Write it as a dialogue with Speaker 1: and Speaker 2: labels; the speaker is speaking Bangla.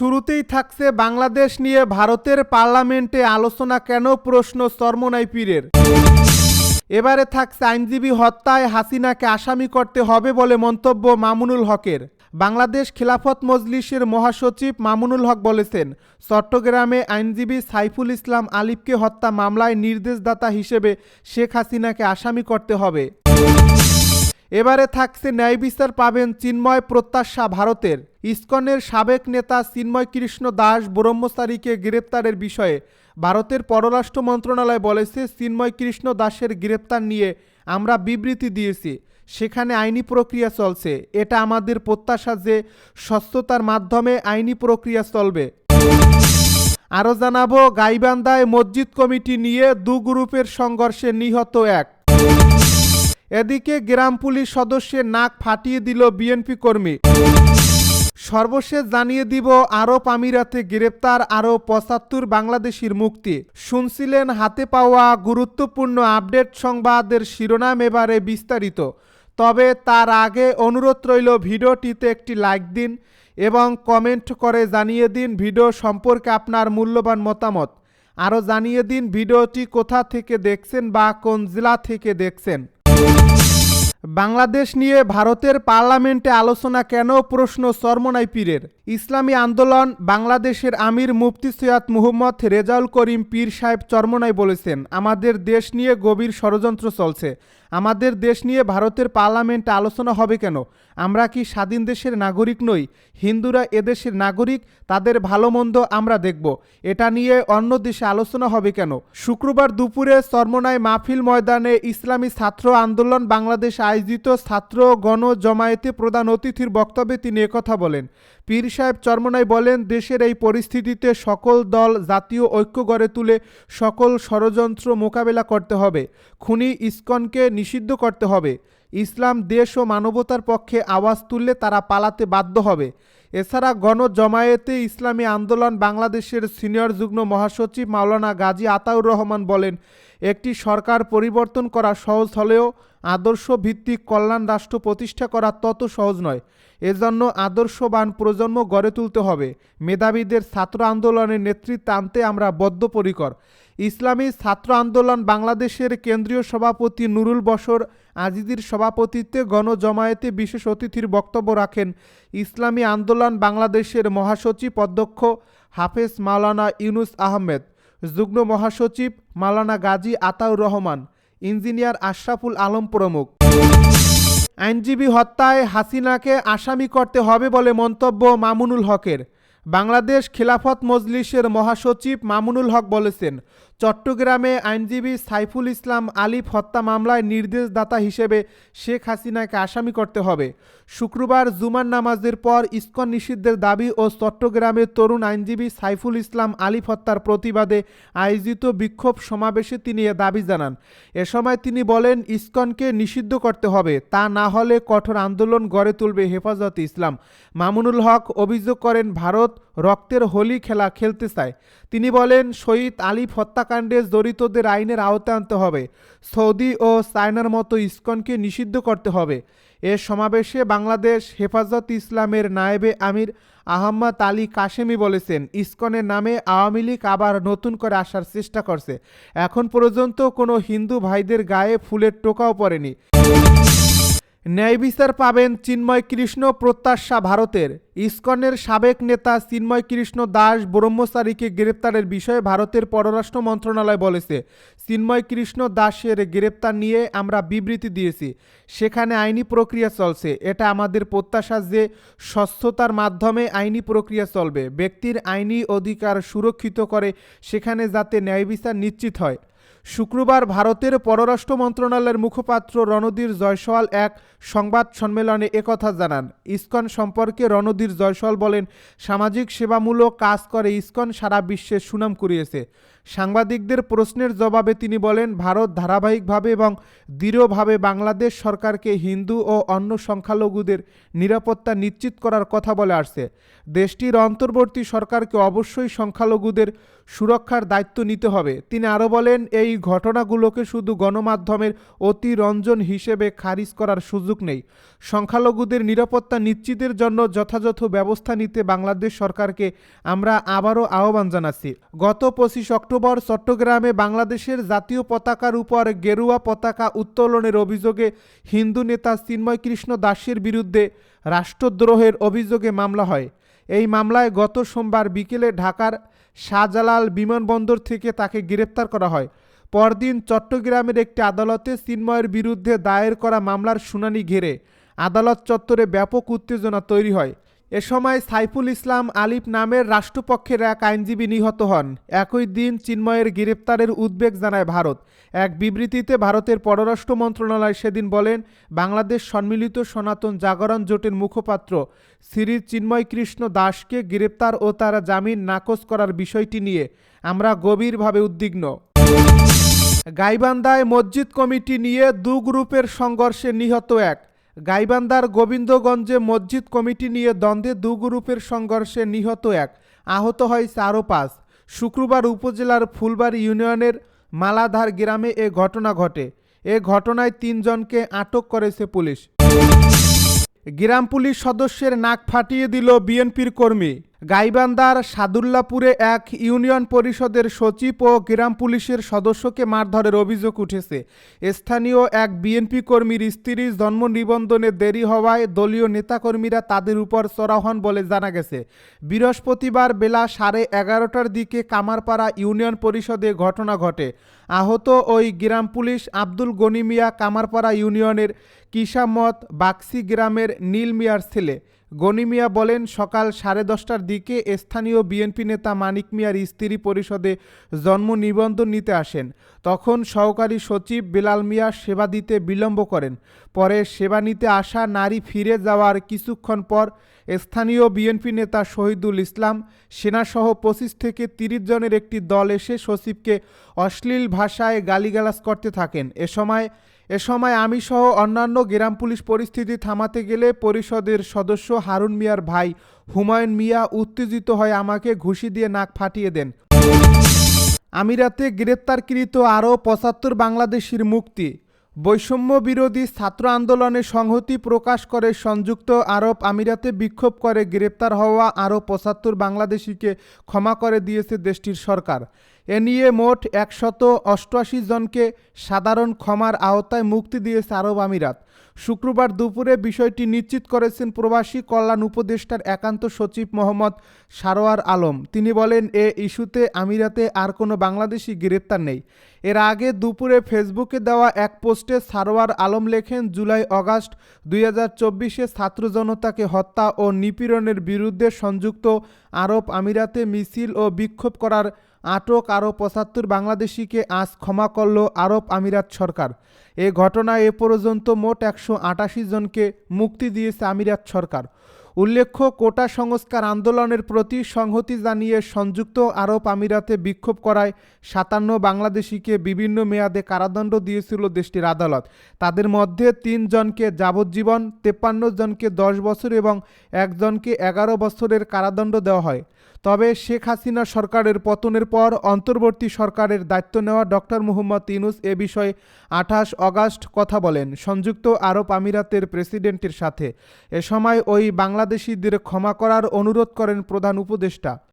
Speaker 1: শুরুতেই থাকছে বাংলাদেশ নিয়ে ভারতের পার্লামেন্টে আলোচনা কেন প্রশ্ন চর্মনাই পীরের। এবারে থাকছে আইনজীবী হত্যায় হাসিনাকে আসামি করতে হবে বলে মন্তব্য মামুনুল হকের। বাংলাদেশ খেলাফত মজলিসের মহাসচিব মামুনুল হক বলেছেন, চট্টগ্রামে আইনজীবী সাইফুল ইসলাম আলিফকে হত্যা মামলায় নির্দেশদাতা হিসেবে শেখ হাসিনাকে আসামি করতে হবে। এবারে থাকছে ন্যায় বিচার পাবেন চিন্ময় প্রত্যাশা ভারতের। ইসকনের সাবেক নেতা চিন্ময় কৃষ্ণ দাস ব্রহ্মচারীকে গ্রেপ্তারের বিষয়ে ভারতের পররাষ্ট্র মন্ত্রণালয় বলেছে, চিন্ময় কৃষ্ণ দাসের গ্রেপ্তার নিয়ে আমরা বিবৃতি দিয়েছি। সেখানে আইনি প্রক্রিয়া চলছে। এটা আমাদের প্রত্যাশা যে স্বচ্ছতার মাধ্যমে আইনি প্রক্রিয়া চলবে। আরও জানাব, গাইবান্ধায় মসজিদ কমিটি নিয়ে দু গ্রুপের সংঘর্ষে নিহত এক। এদিকে গ্রাম পুলিশ সদস্যের নাক ফাটিয়ে দিল বিএনপি কর্মী। সর্বশেষ জানিয়ে দিব, আরব আমিরাতে গ্রেপ্তার আরও পঁচাত্তর বাংলাদেশির মুক্তি। শুনছিলেন, হাতে পাওয়া গুরুত্বপূর্ণ আপডেট সংবাদের শিরোনাম এবারে বিস্তারিত। তবে তার আগে অনুরোধ রইল, ভিডিওটিতে একটি লাইক দিন এবং কমেন্ট করে জানিয়ে দিন ভিডিও সম্পর্কে আপনার মূল্যবান মতামত। আরও জানিয়ে দিন ভিডিওটি কোথা থেকে দেখছেন বা কোন জেলা থেকে দেখছেন। বাংলাদেশ নিয়ে ভারতের পার্লামেন্টে আলোচনা কেন প্রশ্ন সরমনাই পীরের ইসলামী আন্দোলন বাংলাদেশের আমির মুফতি সৈয়দ মুহম্মদ রেজাউল করিম পীর সাহেব চরমনাই বলেছেন, আমাদের দেশ নিয়ে গভীর ষড়যন্ত্র চলছে। আমাদের দেশ নিয়ে ভারতের পার্লামেন্টে আলোচনা হবে কেন? আমরা কি স্বাধীন দেশের নাগরিক নই? হিন্দুরা এদেশের নাগরিক, তাদের ভালো মন্দ আমরা দেখব। এটা নিয়ে অন্য দেশে আলোচনা হবে কেন? শুক্রবার দুপুরে চরমনায় মাহফিল ময়দানে ইসলামী ছাত্র আন্দোলন বাংলাদেশ আয়োজিত ছাত্র গণ জমায়েতে প্রধান অতিথির বক্তব্যে তিনি একথা বলেন। পীর সাহেব চরমনাই বলেন, দেশের এই পরিস্থিতিতে সকল দল জাতীয় ঐক্য গড়ে তুলে সকল ষড়যন্ত্র মোকাবেলা করতে হবে। খুনি ইস্কনকে নিষিদ্ধ করতে হবে। ইসলাম, দেশ ও মানবতার পক্ষে আওয়াজ তুললে তারা পালাতে বাধ্য হবে। এছাড়া গণ জমায়েতে ইসলামী আন্দোলন বাংলাদেশের সিনিয়র যুগ্ম মহাসচিব মাওলানা গাজী আতাউর রহমান বলেন, একটি সরকার পরিবর্তন করা সহজ হলেও আদর্শ ভিত্তিক কল্যাণ রাষ্ট্র প্রতিষ্ঠা করা তত সহজ নয়। এজন্য আদর্শবান প্রজন্ম গড়ে তুলতে হবে। মেধাবীদের ছাত্র আন্দোলনের নেতৃত্বে আনতে আমরা বদ্ধপরিকর। ইসলামী ছাত্র আন্দোলন বাংলাদেশের কেন্দ্রীয় সভাপতি নুরুল বশর আজিদির সভাপতিত্বে গণজমায়েতে বিশেষ অতিথির বক্তব্য রাখেন ইসলামী আন্দোলন বাংলাদেশের মহাসচিব অধ্যক্ষ হাফেজ মাওলানা ইউনুস আহমেদ, যুগ্ম মহাসচিব মাওলানা গাজী আতাউর রহমান, ইঞ্জিনিয়ার আশরাফুল আলম প্রমুখ। আইনজীবী হত্যায় হাসিনাকে আসামি করতে হবে বলে মন্তব্য মামুনুল হকের। বাংলাদেশ খিলাফত মজলিসের মহাসচিব মামুনুল হক বলেছেন চট্টগ্রামে আইনজীবী সাইফুল ইসলাম আলিফ হত্যা মামলায় নির্দেশদাতা হিসেবে শেখ হাসিনাকে আসামি করতে হবে। শুক্রবার জুমার নামাজের পর ইস্কন নিষিদ্ধের দাবি ও চট্টগ্রামের তরুণ আইনজীবী সাইফুল ইসলাম আলিফ হত্যার প্রতিবাদে আয়োজিত বিক্ষোভ সমাবেশে তিনি এ দাবি জানান। এ সময় তিনি বলেন, ইস্কনকে নিষিদ্ধ করতে হবে, তা না হলে কঠোর আন্দোলন গড়ে তুলবে হেফাজত ইসলাম। মামুনুল হক অভিযোগ করেন, ভারত রক্তের হোলি খেলা খেলতে চায়। তিনি বলেন, শহীদ আলিফ হত্যাকাণ্ডে জড়িতদের আইনের আওতায় আনতে হবে। সৌদি ও চায়নার মতো ইস্কনকে নিষিদ্ধ করতে হবে। এ সমাবেশে বাংলাদেশ হেফাজত ইসলামের নায়েবে আমির আহম্মদ আলী কাশেমি বলেছেন, ইসকনের নামে আওয়ামী লীগ আবার নতুন করে আসার চেষ্টা করছে। এখন পর্যন্ত কোনো হিন্দু ভাইদের গায়ে ফুলের টোকাও পড়েনি। ন্যায় বিচার পাবেন চিন্ময় কৃষ্ণ প্রত্যাশা ভারতের। ইসকনের সাবেক নেতা চিন্ময় কৃষ্ণ দাস ব্রহ্মচারীকে গ্রেপ্তারের বিষয়ে ভারতের পররাষ্ট্র মন্ত্রণালয় বলেছে। চিন্ময় কৃষ্ণ দাসের গ্রেপ্তার নিয়ে আমরা বিবৃতি দিয়েছি। সেখানে আইনি প্রক্রিয়া চলছে। এটা আমাদের প্রত্যাশা যে স্বচ্ছতার মাধ্যমে আইনি প্রক্রিয়া চলবে। ব্যক্তির আইনি অধিকার সুরক্ষিত করে সেখানে যাতে ন্যায় বিচার নিশ্চিত হয়। শুক্রবার ভারতের পররাষ্ট্র মন্ত্রণালয়ের মুখপাত্র রণধীর জয়সওয়াল এক সংবাদ সম্মেলনে একথা জানান। ইসকন সম্পর্কে রণধীর জয়সওয়াল বলেন, সামাজিক সেবামূলক কাজ করে ইসকন সারা বিশ্বে সুনাম কুড়িয়েছে। সাংবাদিকদের প্রশ্নের জবাবে তিনি বলেন, ভারত ধারাবাহিকভাবে এবং দৃঢ়ভাবে বাংলাদেশ সরকারকে হিন্দু ও অন্য সংখ্যালঘুদের নিরাপত্তা নিশ্চিত করার কথা বলে আসছে। দেশটির অন্তর্বর্তী সরকারকে অবশ্যই সংখ্যালঘুদের সুরক্ষার দায়িত্ব নিতে হবে। তিনি আরও বলেন, এই ঘটনাগুলোকে শুধু গণমাধ্যমের অতিরঞ্জন হিসেবে খারিজ করার সুযোগ নেই। সংখ্যালঘুদের নিরাপত্তা নিশ্চিতের জন্য যথাযথ ব্যবস্থা নিতে বাংলাদেশ সরকারকে আমরা আবারও আহ্বান জানাচ্ছি। গত পঁচিশ অক্টোবর চট্টগ্রামে বাংলাদেশের জাতীয় পতাকার উপর গেরুয়া পতাকা উত্তোলনের অভিযোগে হিন্দু নেতা চিন্ময় কৃষ্ণ দাসের বিরুদ্ধে রাষ্ট্রদ্রোহের অভিযোগে মামলা হয়। এই মামলায় গত সোমবার বিকেলে ঢাকার শাহজালাল বিমানবন্দর থেকে তাকে গ্রেপ্তার করা হয়। পরদিন চট্টগ্রামের একটি আদালতে চিন্ময়ের বিরুদ্ধে দায়ের করা মামলার শুনানি ঘেরে আদালত চত্বরে ব্যাপক উত্তেজনা তৈরি হয়। এ সময় সাইফুল ইসলাম আলিফ নামের রাষ্ট্রপক্ষের এক আইনজীবী নিহত হন। একই দিন চিন্ময়ের গ্রেপ্তারের উদ্বেগ জানায় ভারত। এক বিবৃতিতে ভারতের পররাষ্ট্র মন্ত্রণালয় সেদিন বলেন, বাংলাদেশ সম্মিলিত সনাতন জাগরণ জোটের মুখপাত্র শ্রী চিন্ময় কৃষ্ণ দাসকে গ্রেপ্তার ও তার জামিন নাকচ করার বিষয়টি নিয়ে আমরা গভীরভাবে উদ্বিগ্ন। গাইবান্ধায় মসজিদ কমিটি নিয়ে দু গ্রুপের সংঘর্ষে নিহত এক। গাইবান্ধার গোবিন্দগঞ্জে মসজিদ কমিটি নিয়ে দ্বন্দ্বে দু গ্রুপের সংঘর্ষে নিহত এক। আহত হয় চারও পাঁচ। শুক্রবার উপজেলার ফুলবাড়ি ইউনিয়নের মালাধার গ্রামে এ ঘটনা ঘটে। এ ঘটনায় তিনজনকে আটক করেছে পুলিশ। গ্রাম পুলিশ সদস্যের নাক ফাটিয়ে দিল বিএনপির কর্মী। গাইবান্ধার সাদুল্লাপুরে এক ইউনিয়ন পরিষদের সচিব ও গ্রাম পুলিশের সদস্যকে মারধরের অভিযোগ উঠেছে। স্থানীয় এক বিএনপি কর্মীর স্ত্রীর জন্ম নিবন্ধনে দেরি হওয়ায় দলীয় নেতাকর্মীরা তাদের উপর চড়া হন বলে জানা গেছে। বৃহস্পতিবার বেলা সাড়ে এগারোটার দিকে কামারপাড়া ইউনিয়ন পরিষদে ঘটনা ঘটে। আহত ওই গ্রাম পুলিশ আব্দুল গনি মিয়া কামারপাড়া ইউনিয়নের কিসামত বাক্সি গ্রামের নীল মিয়ার ছেলে। গনি মিয়া বলেন, সকাল সাড়ে দশটার দিকে স্থানীয় বিএনপি নেতা মানিক মিয়ার স্ত্রী পরিষদে জন্ম নিবন্ধন নিতে আসেন। তখন সহকারী সচিব বেলাল মিয়া সেবা দিতে বিলম্ব করেন। পরে সেবা নিতে আসা নারী ফিরে যাওয়ার কিছুক্ষণ পর স্থানীয় বিএনপি নেতা শহীদুল ইসলাম সেনাসহ পঁচিশ থেকে তিরিশ জনের একটি দল এসে সচিবকে অশ্লীল ভাষায় গালিগালাজ করতে থাকেন। এ সময় এ সময় আমি সহ অন্যান্য গ্রাম পুলিশ পরিস্থিতি থামাতে গেলে পরিষদের সদস্য হারুন মিয়ার ভাই হুমায়ুন মিয়া উত্তেজিত হয়ে আমাকে ঘুষি দিয়ে নাক ফাটিয়ে দেন। আমিরাতে গ্রেপ্তারকৃত আরও পঁচাত্তর বাংলাদেশির মুক্তি। বৈষম্য বিরোধী ছাত্র আন্দোলনে সংহতি প্রকাশ করে সংযুক্ত আরব আমিরাতে বিক্ষোভ করে গ্রেপ্তার হওয়া আরও পঁচাত্তর বাংলাদেশিকে ক্ষমা করে দিয়েছে দেশটির সরকার। এ নিয়ে মোট একশত অষ্টআশি জনকে সাধারণ ক্ষমার আওতায় মুক্তি দিয়েছে আরব আমিরাত। শুক্রবার দুপুরে বিষয়টি নিশ্চিত করেছেন প্রবাসী কল্যাণ উপদেষ্টার একান্ত সচিব মোহাম্মদ সারোয়ার আলম। তিনি বলেন, এ ইস্যুতে আমিরাতে আর কোনো বাংলাদেশি গ্রেপ্তার নেই। এর আগে দুপুরে ফেসবুকে দেওয়া এক পোস্টে সারোয়ার আলম লেখেন, জুলাই অগাস্ট দুই হাজার চব্বিশে ছাত্র জনতাকে হত্যা ও নিপীড়নের বিরুদ্ধে সংযুক্ত আরব আমিরাতে মিছিল ও বিক্ষোভ করার আটক আরও পঁচাত্তর বাংলাদেশিকে আজ ক্ষমা করল আরব আমিরাত সরকার। এ ঘটনায় এ পর্যন্ত মোট একশো আটাশি জনকে মুক্তি দিয়েছে আমিরাত সরকার। উল্লেখ্য, কোটা সংস্কার আন্দোলনের প্রতি সংহতি জানিয়ে সংযুক্ত আরব আমিরাতে বিক্ষোভ করায় সাতান্ন বাংলাদেশিকে বিভিন্ন মেয়াদে কারাদণ্ড দিয়েছিল দেশটির আদালত। তাদের মধ্যে তিন জনকে যাবজ্জীবন, তেপ্পান্ন জনকে দশ বছর এবং একজনকে এগারো বছরের কারাদণ্ড দেওয়া হয়। তবে শেখ হাসিনা সরকারের পতনের পর অন্তর্বর্তী সরকারের দায়িত্ব নেওয়া ডক্টর মোহাম্মদ ইউনুস এ বিষয়ে আঠাশ অগাস্ট কথা বলেন। সংযুক্ত আরব আমিরাতের প্রেসিডেন্টের সাথে। এ সময় ওই বাংলাদেশিদের ক্ষমা করার অনুরোধ করেন প্রধান উপদেষ্টা।